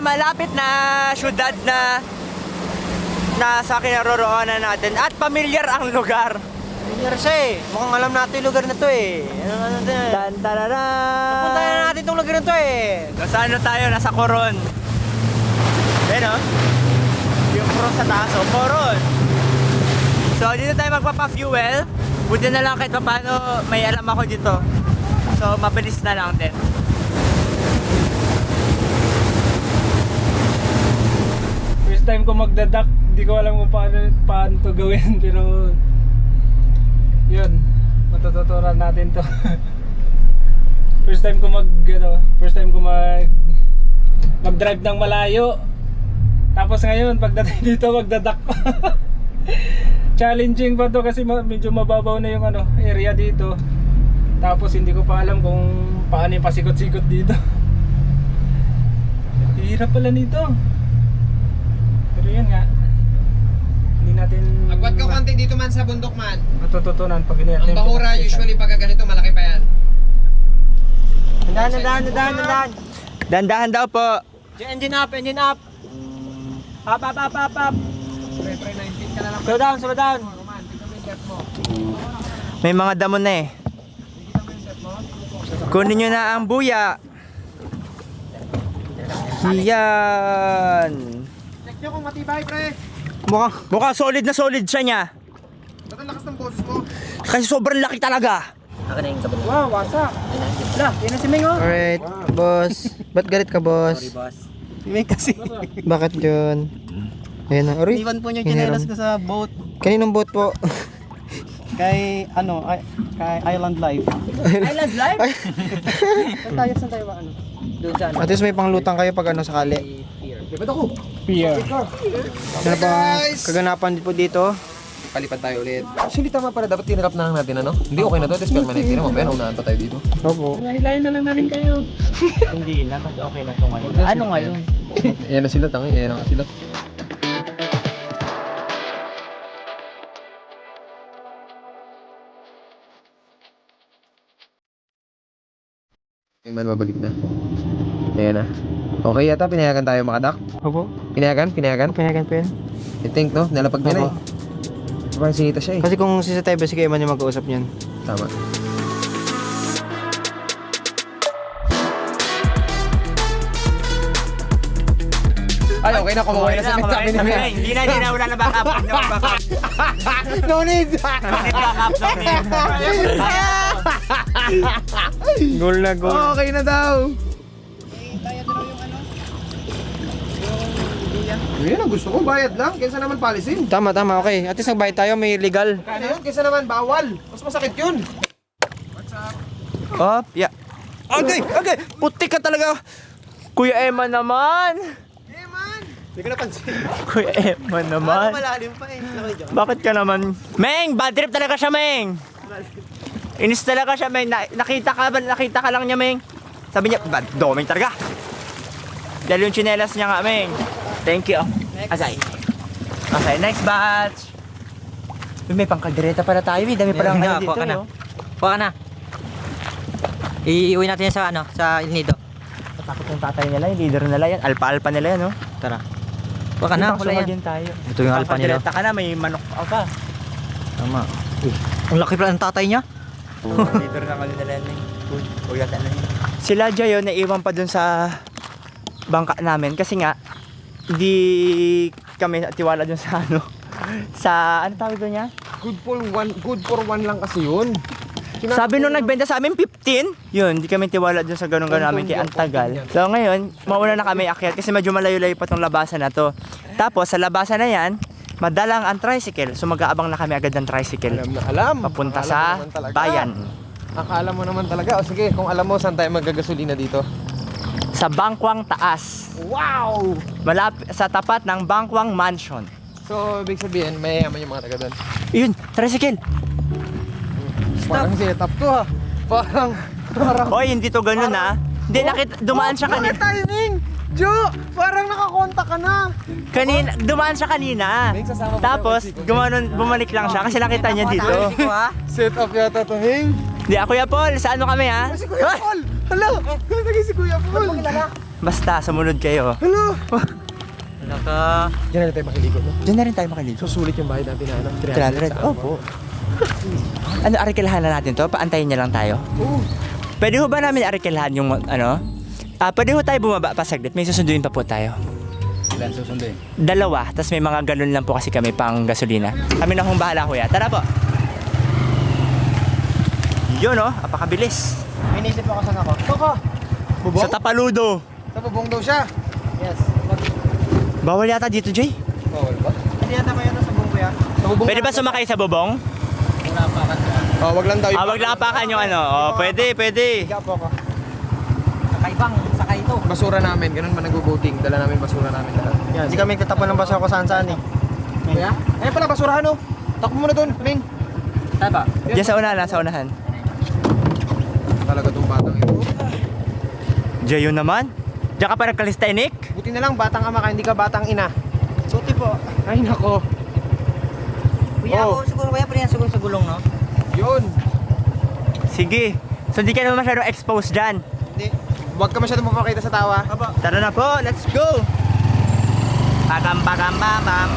pinakamalapit na syudad na nasa kinaroroonan natin at pamilyar ang lugar. Nangyari siya eh. Mukhang alam natin yung lugar na to eh. Ano ano to eh. Dan tararan. Punta na natin itong lugar na to eh. Saan na tayo? Nasa Coron. Ayan o. Yung cross sa taas o. Coron. So, dito tayo magpapa-fuel. Buti na lang kahit paano may alam ako dito. So, mabilis na lang din. Time ko magdadak, hindi ko alam kung paano, paano to gawin pero yun, matututunan natin to. first time ko mag ano, first time ko mag mag-drive ng malayo. Tapos ngayon, pagdating dito magdadak. Challenging pa to kasi medyo mababaw na yung ano, area dito. Tapos hindi ko pa alam kung paano yung pasikot-sikot dito. Hirap pala nito. Pero yun nga. Hindi natin Agwat ka konti dito man sa bundok man. matututunan pag hindi natin Ang bahura usually pag ganito malaki pa yan. Dahan, dahan, dahan, dahan. Dandahan daw po. Engine up, engine up. Up, up, up, up, up. Pre, pre, 19 ka na lang. Slow down, slow down. Roman, tignan mo yung left mo. May mga damo na eh. Kunin nyo na ang buya. Yan. Check nyo kung matibay, pre. Mukha, mukha solid na solid siya niya. Ba't ang lakas ng boses mo? Kasi sobrang laki talaga. Wow, wasak. Wala, yun na si Ming oh. Alright, boss. Ba't galit ka, boss? Ming kasi. Bakit yun? Ayun na. Uri, Iwan po niyo chinelas ko sa boat. kaninong boat po? Kay, ano, ay, kay Island Life. Island life? Saan tayo, saan tayo ba, ano? Doon sa, ano? At least may panglutang kayo pag ano sakali. Pier. Ano pa kaganapan po dito? Palipad tayo ulit. Actually, tama para dapat tinrap na lang natin, ano? Hindi, okay na to. Tapos permanent. Tira mo, pero unahan pa tayo dito. Opo. Hilahin na lang namin kayo. Hindi na, mas okay na ito ngayon. Ano ngayon? Ayan na sila, tangi. Ayan na sila. Yung man, babalik na. Ayan na. Okay yata, pinayagan tayo makadak. Opo. Pinayagan, pinayagan. Pinayagan po yan. I think, no? Nalapag niya na eh. Parang sinita siya eh. Kasi kung si Satay si Kayman yung mag-uusap niyan. Tama. Ay, okay na. Kumuha na sa Okay sabi na. Hindi na, hindi na. Wala na backup. Hindi na backup. No need! No need backup. No need. Goal na goal. Okay na daw. Yun ang gusto ko, bayad lang. Kaysa naman palisin. Tama, tama. Okay. At least nagbayad tayo. May legal. Kaya yun, kaysa naman bawal. Mas masakit yun. Oh, yeah. Okay, okay. Puti ka talaga. Kuya Emma naman. Eh man! Hindi ko napansin. Kuya Emma naman. Malalim pa eh. Bakit ka naman? Meng, bad trip talaga siya, Meng. Inis talaga siya, Meng. Na- nakita ka ba, nakita ka lang niya, Meng. Sabi niya, bad doming talaga. Dahil yung chinelas niya nga, Meng. Thank you. Asay. Okay, next batch. Uy, may pangkaldereta pala tayo, eh. Dami palang ano dito, kuha ka na. eh, oh. Kuha ka na. Iiuwi natin yan sa ano, sa El Nido. Takot yung tatay nila, yung leader nila yan. Alpa-alpa nila yan, no? Tara. Kuha ka na, kulay yan. din tayo. Ito yung alpa nila. Pangkaldereta ka na, may manok ka pa. Tama. Ang laki pala ng tatay niya. Leader na kami nila eh. Uy, uy, yata na yun. Sila Jayo, naiwan pa dun sa bangka namin kasi nga hindi kami tiwala dun sa ano sa ano tawag doon niya? Good for one, good for one lang kasi yun. Sabi nung nagbenta sa amin 15. Yun, hindi kami tiwala dun sa ganun ganun namin kaya ang tagal. So ngayon, mauna na kami akyat kasi medyo malayo-layo pa tong labasan na to. Tapos sa labasan na yan, madalang ang tricycle. So mag-aabang na kami agad ng tricycle. Alam na alam. Papunta sa bayan. Akala mo naman talaga. O sige, kung alam mo saan tayo magagasolina dito. Sa Bangkwang Taas. Wow! Malapit sa tapat ng Bangkwang Mansion. So, ibig sabihin, mayayaman yung mga taga doon. Yun, tricycle. Parang setup to ha. Parang, parang... Hoy, hindi to ganun ah. Hindi, nakita, dumaan siya kanina. timing! Jo! Parang nakakonta ka na! Kanina, dumaan siya kanina. Tapos, gumanon, bumalik lang siya kasi nakita niya dito. Setup yata to, Hing. Hindi, ah, Kuya Paul, sa ano kami ha? Si Kuya Paul! Hala! Naging si Kuya Paul! Basta, sumunod kayo. Hala! Naka... Diyan na tayo makiligo, no? Diyan na rin tayo makaligo. Susulit yung bayad natin na ano? 300? Opo. Ano, arikelahan na natin to? Paantayin niya lang tayo? Oo. Pwede ho ba namin arikelahan yung ano? Ah, pwede ho tayo bumaba pa saglit. May susunduin pa po tayo. Ilan susunduin? Dalawa, tapos may mga ganun lang po kasi kami pang gasolina. Kami na hong bahala kuya. Tara po. Yun oh, apakabilis. May naisip ako saan ako. Koko! Bubong? Sa Tapaludo. Sa bubong daw siya. Yes. Bawal yata dito, Jay. Bawal ba? Hindi yata kayo sa bubong kuya. Sa bubong Pwede ba sumakay sa bubong? Oh, wag lang daw Ah, wag lang apakan yung ano. Oh, pwede, pwede. Higa po ako. Ito. Basura namin, ganun ba nag-voting? Dala namin basura namin lahat. Yan. Hindi kami tatapon ng basura ko saan saan eh. Kuya? Ayun pala, basurahan oh. Takbo muna doon, Ning. Taba. Diyan sa unahan, sa unahan. Talaga tong batang ito. Yun naman. Diyan ka pa nagkalista, Nick? Buti na lang, batang ama ka, hindi ka batang ina. Buti po. Ay, nako. Kuya, Oh. ako siguro kaya pa rin siguro sa gulong, no? Yun. Sige. So, di ka naman masyadong exposed dyan. Huwag ka masyadong mapakita sa tawa. Tara na po, let's go! Pakam, pakam, pakam.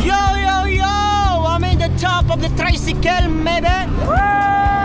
Yo, yo, yo! I'm in the top of the tricycle, maybe! Let's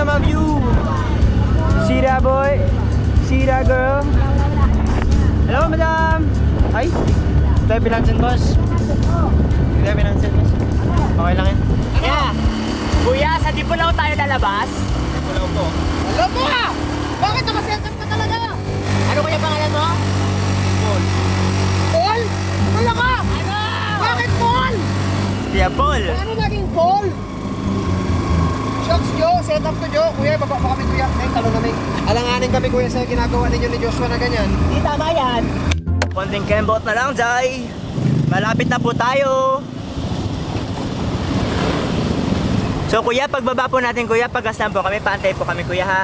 at my view, look at my view! See that boy? See that girl? Hello, madam! Ay, tayo pinansin, boss. Tayo pinansin, boss. Okay lang yan. Yeah. Kuya, sa di lang tayo lalabas? Alam mo ah! Bakit nakasetap ka talaga? Ano kaya pangalan mo? Paul? Wala ka! Ano? Bakit Paul? Kuya Paul. Ano naging Paul? Shucks, Joe. Set up to Joe. Kuya, baba pa kami, kuya. May talong kami. Alanganin kami kuya sa ginagawa ninyo ni Joshua na ganyan. Hindi tama yan. Konting kembot na lang, Jai. Malapit na po tayo. So kuya, pagbaba po natin kuya, pagkaslan po kami, paantay po kami kuya ha.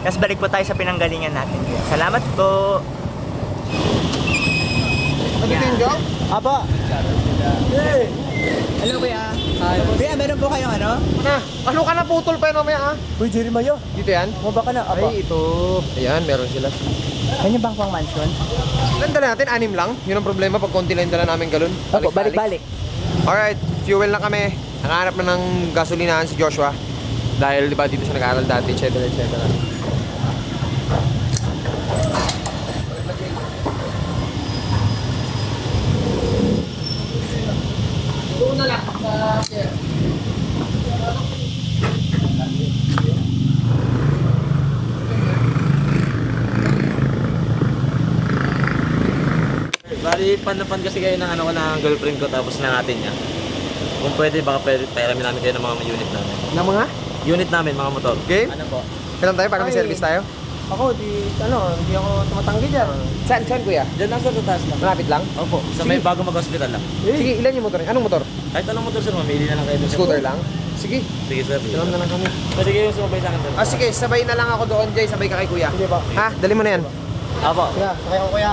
Tapos balik po tayo sa pinanggalingan natin kuya. Salamat po. Ano din? Apo. Hello kuya. Kuya, meron po kayong ano? Na, ano ka na putol pa yun mamaya ha? Uy, Jerry Mayo. Dito yan? Maba ka na. Apo. Ay, ito. Ayan, meron sila. Kanya bang pang mansion? Ilan dala natin? Anim lang? Yun ang problema pag konti lang yung dala namin galon. Apo, balik-balik. Alright, fuel na kami. Nakahanap na ng gasolinahan si Joshua. Dahil di ba dito siya nag-aaral dati, etc. etc. Bali, panapan kasi kayo ng ano ko ng girlfriend ko tapos ng atin niya. Kung pwede, baka pwede pairamin namin kayo ng mga unit namin. Na mga? Unit namin, mga motor. Game? Ano po? Kailan tayo? Para may Ay. service tayo? Ako, di, ano, hindi ako tumatanggi dyan. Saan? Saan kuya? Diyan lang sa taas lang. Malapit lang? Opo, sa may bago mag-hospital lang. Sige, ilan yung motor? Anong motor? Kahit anong motor sir, mamili na lang kayo. sa- Scooter lang? Sige, Sige sir. alam na lang kami. Pwede kayo sumabay sa akin sir. Ah, sige, sabay na lang ako doon, Jay. Sabay ka kay kuya. Hindi ba? Ha? Dali mo na yan. Apo. Kuya, sakay ako kuya.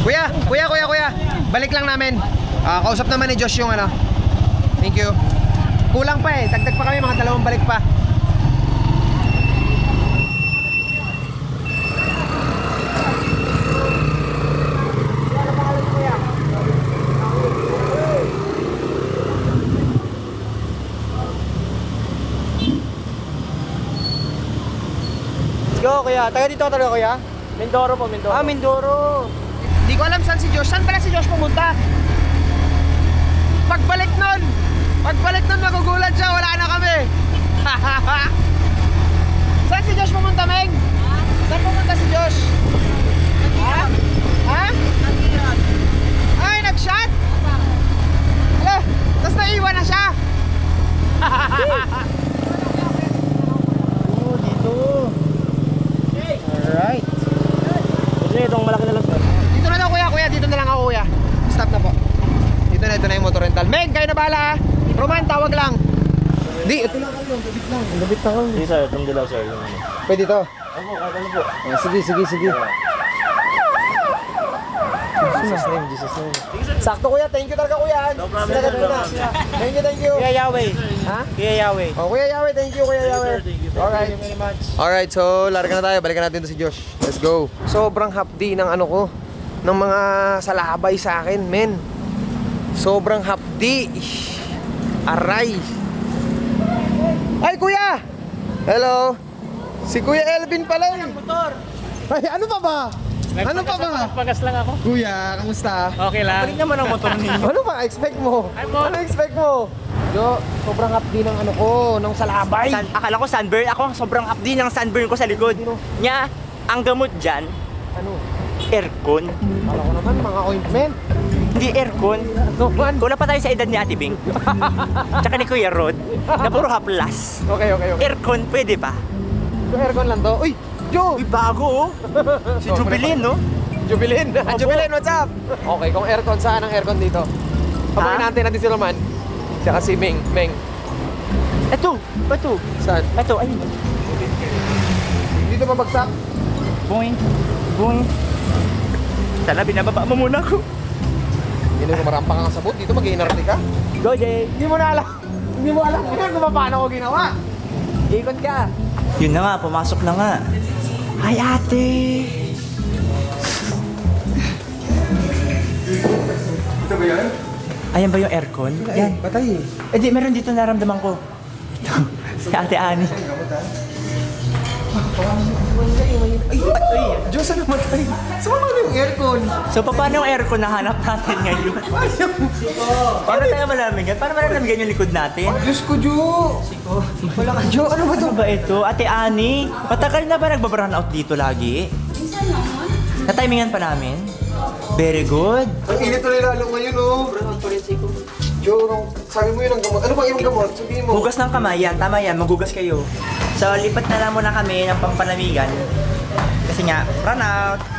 Kuya, kuya, kuya, kuya. Balik lang namin. Ah, kausap naman ni Josh yung ano. Thank you. Kulang pa eh. Dagdag pa kami, mga dalawang balik pa. Kuya. Taga dito ka talaga kuya? Mindoro po, Mindoro. Ah, Mindoro. Hindi ko alam saan si Josh. Saan pala si Josh pumunta? Pagbalik nun! Pagbalik nun, magugulat siya. Wala na kami. saan si Josh pumunta, Meng? Saan pumunta si Josh? Ha? Ha? Ay, nag-shot? Hala, tapos naiwan na siya. Oo, dito. Alright. Kasi itong malaki na lang sir. Dito na daw kuya, kuya, dito na lang ako kuya. Stop na po. Dito na, ito na yung motor rental. Meg, kayo na bahala ha. Roman, tawag lang. Di, ito lang kayo, gabit lang. Gabit lang. Hindi sir, itong dilaw sir. Ano. Pwede to. Opo, ano po. Ah, sige, sige, sige. Jesus name, Jesus name. Sakto kuya, thank you talaga kuya. No problem, Sila sir, no problem. Thank you, thank you. Kuya Yahweh. Ha? Kuya Yahweh. Oh, Kuya Yahweh, thank you, Kuya Yahweh. Thank you. Alright. very much. Alright, so larga na tayo. Balikan natin to si Josh. Let's go. Sobrang hapdi ng ano ko, ng mga salabay sa akin, men. Sobrang hapdi. Aray. Ay, kuya! Hello. Si Kuya Elvin pala eh. Motor! Ay, ano pa ba? Ano pa ba? Pagas lang ako. Kuya, kamusta? Okay lang. Balik naman ang motor ninyo. Ano ba expect mo? Ay, mo. Ano expect mo? Yo, sobrang hapdi ng ano ko, ng salabay. San, akala ko sunburn. Ako sobrang updi ng sunburn ko sa likod. Nya, ang gamot dyan, Ano? aircon. Kala ko naman mga ointment. Hindi aircon. Kulang pa tayo sa edad ni Ate Bing. Tsaka ni Kuya Rod. Na puro haplas. Okay, okay, okay. Aircon, pwede pa? So, aircon lang to. Uy, Joe! Uy, bago oh. Si Jubilin, no? Jubilin! Jubilin, what's up? Okay, kung aircon, saan ang aircon dito? Papakin Ha? natin natin si Roman. Tsaka si Ming. Meng. Ito, ito. Saan? Ito, ayun. Dito mabagsak. Boing, boing. Sana binababa mo muna ako. Hindi mo marampa ka sa boat. Dito mag-iinarte ka. Go, Jay. Hindi mo na alam. Hindi mo alam yan kung paano ko ginawa. Ikot ka. Yun na nga, pumasok na nga. Hi, ate. Ito ba yan? Ayan ba yung aircon? Yan. Patay. Eh di, meron dito naramdaman ko. Ito, si ate Ani. Ay, ay, Diyos, ano matay? Saan mo yung aircon? So, paano yung aircon na hanap natin ngayon? Paano tayo malaman yan? Paano malaman yan yung likod natin? Diyos ko, Jo! Wala ka, Jo. Ano ba Ano ba ito? Ate Ani, matagal na ba nagbabrun out dito lagi? Na-timingan pa namin? Very good. Ang init na lalo ngayon, oh. Jo, nung- sabi mo yun ang gamot. Ano ba yung gamot? Sabihin mo. Hugas ng kamay yan, tama yan, magugas kayo. So, lipat na lang muna kami ng pampanamigan. Kasi nga, run out.